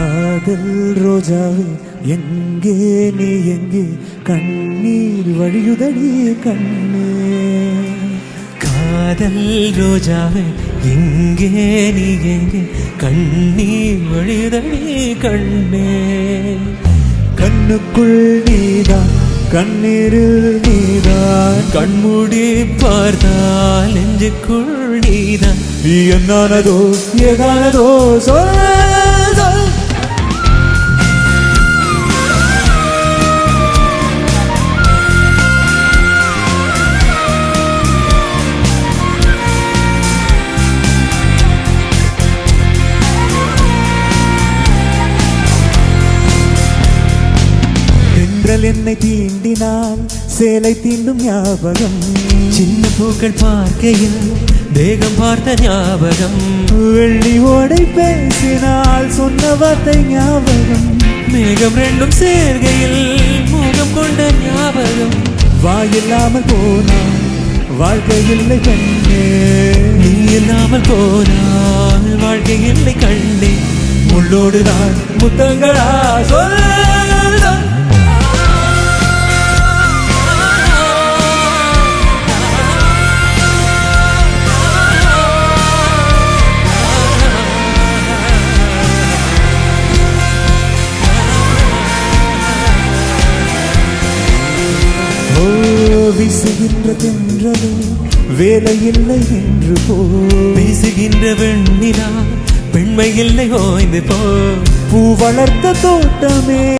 காதல் ரோஜாவே எங்கே நீ எங்கே? கண்ணீர் வழியுதடி கண்ணே. காதல் ரோஜாவே எங்கே நீ எங்கே? கண்ணீர் வழியுதடி கண்ணே. கண்ணுக்குள் நீதான் கண்ணீரில் நீதான் கண்மூடி பார்த்தால் நெஞ்சுக்குள் நீதான் நீ என்னானதோ ஏதானதோ சொல்ல. தென்றல் என்னை தீண்டினால் சேலை தீண்டும் ஞாபகம். சின்ன பூக்கள் பார்க்கையில் தேகம் பார்த்த ஞாபகம். வெள்ளி ஓடை பேசினால் சொன்ன வார்த்தை ஞாபகம். மேகம் ரெண்டும் சேர்கையில் முகம் கொண்ட ஞாபகம். வாயில்லாமல் போனால் வாழ்க்கை இல்லை கண்ணே. நீ இல்லாமல் போனால் வாழ்க்கை இல்லை கண்டே முள்ளோடுதான் முத்தங்களா சொல் ஓ வீசுகின்ற தென்றலே வேலை இல்லை என்று போ. பேசுகின்ற வெண்ணிலா பெண்மை இல்லை ஓய்ந்து போ. பூ வளர்த்த தோட்டமே.